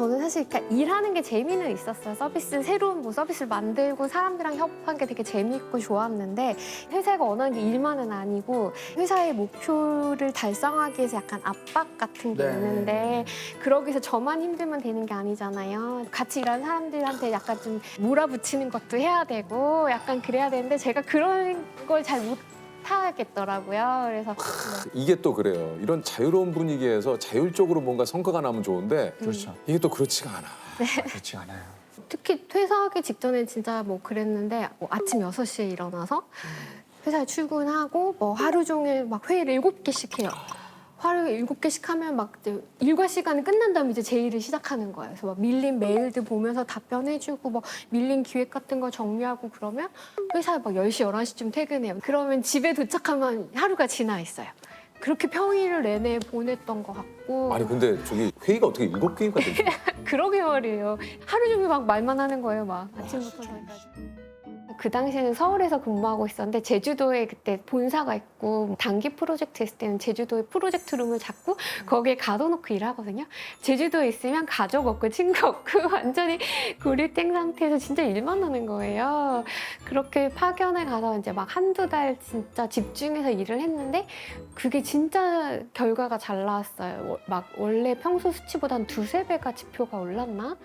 저는 사실 그러니까 일하는 게 재미는 있었어요. 서비스 새로운 뭐 서비스를 만들고 사람들이랑 협업한 게 되게 재미있고 좋았는데 회사가 원하는 게 일만은 아니고 회사의 목표를 달성하기 위해서 약간 압박 같은 게 네. 있는데 그러기 위해서 저만 힘들면 되는 게 아니잖아요. 같이 일하는 사람들한테 약간 좀 몰아붙이는 것도 해야 되고 약간 그래야 되는데 제가 그런 걸 잘 못 하겠더라고요. 그래서 이게 또 그래요. 이런 자유로운 분위기에서 자율적으로 뭔가 성과가 나면 좋은데 그렇죠. 이게 또 그렇지가 않아. 그렇지 않아요. 특히 퇴사하기 직전에 진짜 뭐 그랬는데 뭐 아침 6시에 일어나서 회사에 출근하고 뭐 하루 종일 막 회의를 일곱 개씩 해요. 하루에 일곱 개씩 하면 막 이제 일과 시간이 끝난 다음에 이제 제 일을 시작하는 거예요. 그래서 막 밀린 메일들 보면서 답변해주고 뭐 밀린 기획 같은 거 정리하고 그러면 회사에 막 10시, 11시쯤 퇴근해요. 그러면 집에 도착하면 하루가 지나 있어요. 그렇게 평일을 내내 보냈던 것 같고 아니 근데 저기 회의가 어떻게 일곱 개인가 되지? 그러게 말이에요. 하루 종일 막 말만 하는 거예요, 막 아침부터 저녁까지. 그 당시에는 서울에서 근무하고 있었는데 제주도에 그때 본사가 있고 단기 프로젝트 했을 때는 제주도에 프로젝트 룸을 잡고 거기에 가둬놓고 일하거든요. 제주도에 있으면 가족 없고 친구 없고 완전히 고립된 상태에서 진짜 일만 하는 거예요. 그렇게 파견에 가서 이제 막 한두 달 진짜 집중해서 일을 했는데 그게 진짜 결과가 잘 나왔어요. 워- 막 원래 평소 수치보다 한 두세 배가 지표가 올랐나?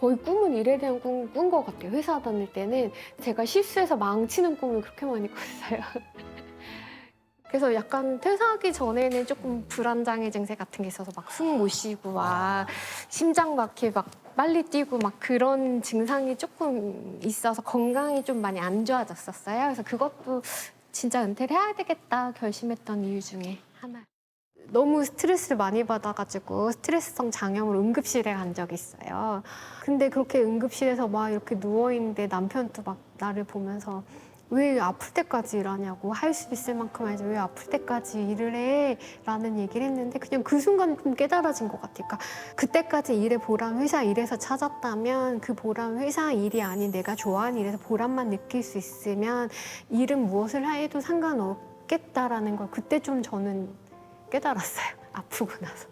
거의 꿈은 일에 대한 꿈 꾼것 같아요. 회사 다닐 때는 제가 실수해서 망치는 꿈을 그렇게 많이 꿨어요. 그래서 약간 퇴사하기 전에는 조금 불안장애 증세 같은 게 있어서 막 숨 못 쉬고 막 심장 막히게 막 빨리 뛰고 막 그런 증상이 조금 있어서 건강이 좀 많이 안 좋아졌었어요. 그래서 그것도 진짜 은퇴를 해야 되겠다 결심했던 이유 중에 하나. 너무 스트레스를 많이 받아가지고 스트레스성 장염으로 응급실에 간 적이 있어요. 근데 그렇게 응급실에서 막 이렇게 누워 있는데 남편도 막 나를 보면서 왜 아플 때까지 일하냐고 할 수 있을 만큼 하지 왜 아플 때까지 일을 해 라는 얘기를 했는데 그냥 그 순간 좀 깨달아진 것 같아요. 그러니까 그때까지 일의 보람 회사 일에서 찾았다면 그 보람 회사 일이 아닌 내가 좋아하는 일에서 보람만 느낄 수 있으면 일은 무엇을 해도 상관없겠다라는 걸 그때 좀 저는 깨달았어요. 아프고 나서.